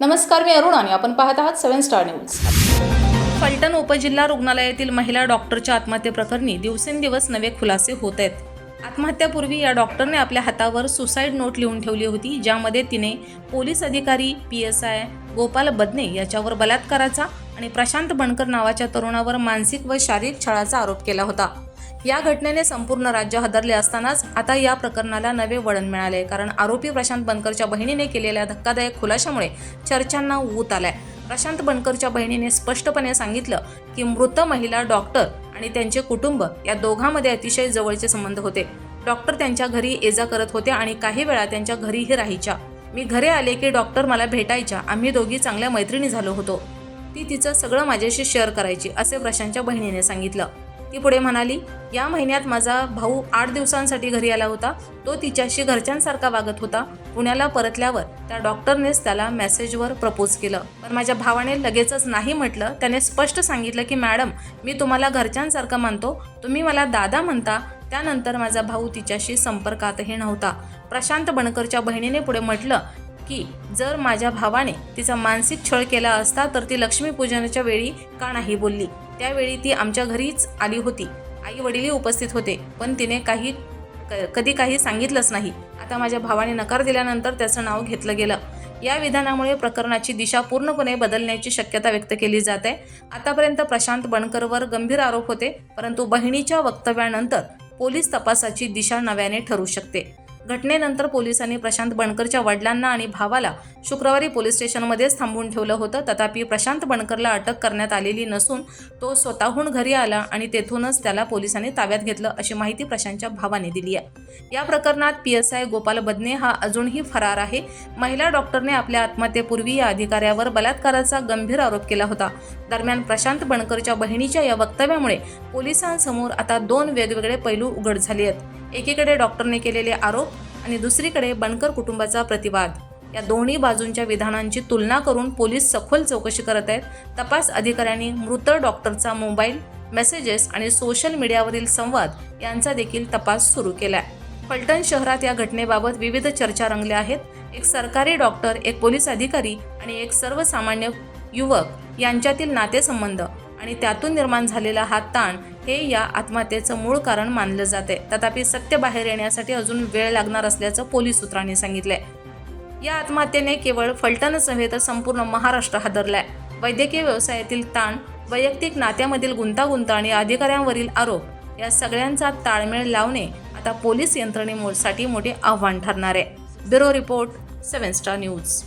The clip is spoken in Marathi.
नमस्कार मी अरुण आणि आपण पाहत आहात सेव्हन स्टार न्यूज. फलटण उपजिल्हा रुग्णालयातील महिला डॉक्टरच्या आत्महत्येप्रकरणी दिवसेंदिवस नवे खुलासे होत आहेत. आत्महत्यापूर्वी या डॉक्टरने आपल्या हातावर सुसाईड नोट लिहून ठेवली होती ज्यामध्ये तिने पोलीस अधिकारी P S I Gopal Badne याच्यावर बलात्काराचा आणि प्रशांत बनकर नावाच्या तरुणावर मानसिक व शारीरिक छळाचा आरोप केला होता. या घटनेने संपूर्ण राज्य हादरले असतानाच आता या प्रकरणाला नवे वळण मिळाले. कारण आरोपी प्रशांत बनकरच्या बहिणीने केलेल्या धक्कादायक खुलाशामुळे चर्चांना ऊत आलाय. प्रशांत बनकरच्या बहिणीने स्पष्टपणे सांगितलं की मृत महिला डॉक्टर आणि त्यांचे कुटुंब या दोघांमध्ये अतिशय जवळचे संबंध होते. डॉक्टर त्यांच्या घरी ये जा करत होते आणि काही वेळा त्यांच्या घरीही राहायच्या. मी घरी आले की डॉक्टर मला भेटायच्या. आम्ही दोघी चांगल्या मैत्रिणी झालो होतो. ती तिचं सगळं माझ्याशी शेअर करायची असे प्रशांतच्या बहिणीने सांगितलं. ती पुढे म्हणाली या महिन्यात माझा भाऊ आठ दिवसांसाठी घरी आला होता. तो तिच्याशी घरच्यांसारखा वागत होता. पुण्याला परतल्यावर त्या डॉक्टरनेच त्याला मेसेजवर प्रपोज केलं. पण माझ्या भावाने लगेचच नाही म्हटलं. त्याने स्पष्ट सांगितलं की मॅडम मी तुम्हाला घरच्यांसारखं मानतो. तुम्ही मला दादा म्हणता. त्यानंतर माझा भाऊ तिच्याशी संपर्कातही नव्हता. प्रशांत बनकरच्या बहिणीने पुढे म्हटलं की जर माझ्या भावाने तिचा मानसिक छळ केला असता तर ती लक्ष्मीपूजनाच्या वेळी का नाही बोलली? त्यावेळी ती आमच्या घरीच आली होती. आई वडीलही उपस्थित होते पण तिने काही क- कधी काही सांगितलंच नाही. आता माझ्या भावाने नकार दिल्यानंतर त्याचं नाव घेतलं गेलं. या विधानामुळे प्रकरणाची दिशा पूर्णपणे बदलण्याची शक्यता व्यक्त केली जात. आहे आतापर्यंत प्रशांत बनकरवर गंभीर आरोप होते परंतु बहिणीच्या वक्तव्यानंतर पोलीस तपासाची दिशा नव्याने ठरू शकते. घटनेनंतर पोलिसांनी प्रशांत बणकरच्या वडिलांना आणि भावाला शुक्रवारी पोलीस स्टेशनमध्येच थांबवून ठेवलं होतं. तथापि प्रशांत बणकरला अटक करण्यात आलेली नसून तो स्वतःहून घरी आला आणि तेथूनच त्याला पोलिसांनी ताब्यात घेतलं अशी माहिती प्रशांतच्या भावाने दिली आहे. या प्रकरणात P S I Gopal Badne हा अजूनही फरार आहे. महिला डॉक्टरने आपल्या आत्महत्येपूर्वी या अधिकाऱ्यावर बलात्काराचा गंभीर आरोप केला होता. दरम्यान प्रशांत बणकरच्या बहिणीच्या या वक्तव्यामुळे पोलिसांसमोर आता दोन वेगवेगळे पैलू उघड झाले आहेत. एकीकडे डॉक्टरने केलेले आरोप आणि दुसरीकडे बनकर कुटुंबाचा प्रतिवाद. या दोन्ही बाजूंच्या विधानांची तुलना करून पोलीस सखोल चौकशी करत आहेत. तपास अधिकाऱ्यांनी मृत डॉक्टरचा मोबाईल मेसेजेस आणि सोशल मीडियावरील संवाद यांचा देखील तपास सुरू केलाय. फलटण शहरात या घटनेबाबत विविध चर्चा रंगल्या आहेत. एक सरकारी डॉक्टर एक पोलीस अधिकारी आणि एक सर्वसामान्य युवक यांच्यातील नातेसंबंध. आणि त्यातून निर्माण झालेला हा ताण हे या आत्महत्येचं मूळ कारण मानलं जाते. तथापि सत्य बाहेर येण्यासाठी अजून वेळ लागणार असल्याचं पोलीस सूत्रांनी सांगितलंय. या आत्महत्येने केवळ फलटणच नव्हे तर संपूर्ण महाराष्ट्र हादरलाय. वैद्यकीय व्यवसायातील ताण वैयक्तिक नात्यामधील गुंतागुंत आणि अधिकाऱ्यांवरील आरोप या सगळ्यांचा ताळमेळ लावणे आता पोलीस यंत्रणेसाठी मोठे आव्हान ठरणार आहे. Bureau report seven star news.